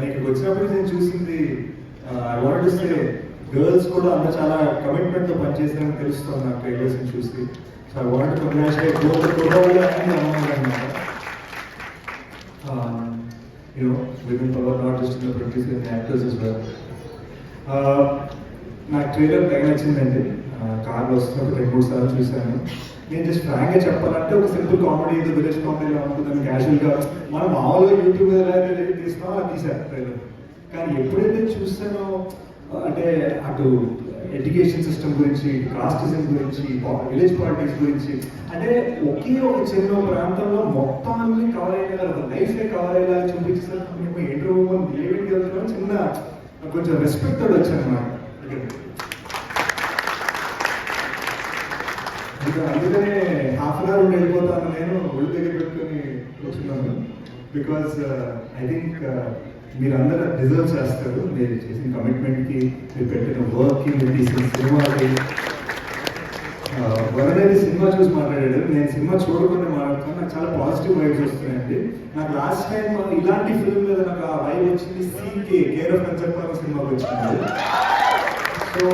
నీకు వచ్చినప్పుడు నేను చూసింది I want to say girls కూడా అంత చాలా కమిట్మెంట్తో పనిచేస్తారని తెలుస్తుంది నాకు ట్రైలర్స్ చూసి. So I want congratulate both కుర్రోళ్ళు అండ్ అమ్మాయిలు women power not just in producer and actors as well నాకు ట్రైలర్ తెగ నచ్చిందండి. కార్లో వస్తున్నప్పుడు రెండు మూడు సార్లు చూశాను. నేను జస్ట్ ఫ్రాంక్గా చెప్పాలంటే ఒక సింపుల్ కామెడీ ఇది విలేజ్ కామెడీలా ఉంటుందని క్యాజువల్గా మనం మామూలుగా యూట్యూబ్ ఎలా అయితే అది తీశారు ట్రైలర్ కానీ ఎప్పుడైతే చూసానో అంటే అటు ఎడ్యుకేషన్ సిస్టమ్ గురించి కాస్టిజం గురించి విలేజ్ పాలిటిక్స్ గురించి అంటే ఒకే ఒక చిన్న ప్రాంతంలో మొత్తాన్ని కవర్ అయ్యేలా ఒక లైఫ్ కవర్ అయ్యేలా చూపించేసరికి మేము ఏంటో చిన్న కొంచెం రెస్పెక్ట్ వచ్చాను అన్నమాట అందుకనే హాఫ్ అన్ అవర్ వెళ్ళిపోతాను నేను ఒళ్ళు దగ్గర పెట్టుకొని వస్తున్నాను బికాస్ ఐ థింక్ మీరందరూ డిజర్వ్ చేస్తారు. మీరు చేసిన కమిట్మెంట్కి మీరు పెట్టిన వర్క్కి మీరు తీసిన సినిమాకి. Uh, వరనేది సినిమా చూసి మాట్లాడాడు. నేను సినిమా చూడకుండా మాట్లాడుతాను నాకు చాలా పాజిటివ్ వైబ్స్ వస్తున్నాయండి. నాకు లాస్ట్ టైం uh, ఇలాంటి ఫిల్మ్ మీద నాకు ఆ వైబ్ వచ్చింది సీకే కేర్ ఆఫ్ కన్సెప్ట్ సినిమాకి వచ్చింది. సో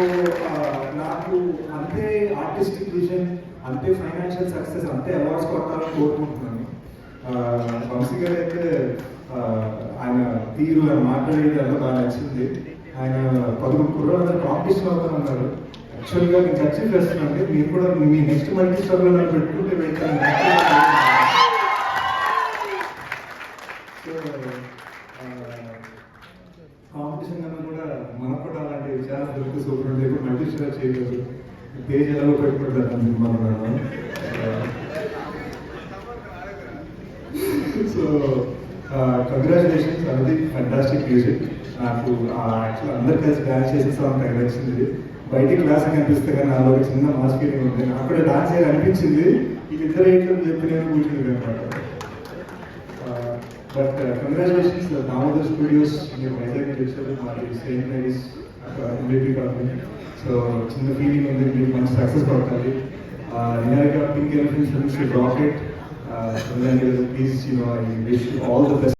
uh, నాకు అంతే ఆర్టిస్టిక్ విజన్ అంతే ఫైనాన్షియల్ సక్సెస్ అంతే అవార్డ్స్ కొట్టాలని కోరుకుంటున్నాను. వంశీ గారు అయితే ఆయన తీరు ఆయన మాట్లాడేది అంతా బాగా నచ్చింది. ఆయన పదకొండు కుర్రోళ్ళందరూ కాంపిటీషన్ అవుతామన్నారు యాక్చువల్గా నేను చర్చ చేస్తున్నాను మీరు కూడా మీ నెక్స్ట్ మల్టీ స్టార్లో నన్ను పెట్టుకుంటే వెళ్తాను. కాంపిటీషన్ కన్నా కూడా మనకు కూడా అలాంటి విచారాలు దొరుకుతూ సూపర్ ఉంటే ఇప్పుడు మల్టీ స్టార్ చేయలేదు పేజ్ ఎలాగో పెట్టుకుంటారు సినిమాలో సో కంగ్రాచులేషన్స్ అది ఫంటాస్టిక్ మ్యూజిక్ నాకు యాక్చువల్ అందరు కలిసి డాన్స్ చేసే సాంగ్ తెగ నచ్చింది బయటికి క్లాస్ కనిపిస్తే కానీ నాలో ఒక చిన్న మాస్ ఫీలింగ్ ఉంది అక్కడ డాన్స్ చేయాలి అనిపించింది. వీళ్ళిద్దరు ఏంటో చెప్పి నేను కూర్చుంది అనమాట బట్ కంగ్రాచులేషన్స్ దామోదర్ స్టూడియోస్ మీరు వైజాగ్ చేశారు వచ్చారు. మరి Saint Mary's MBP company so చిన్న ఫీలింగ్ ఉంది మీరు మంచి సక్సెస్ పడతారు Niharika pink elephant films rocket please you know I wish all the best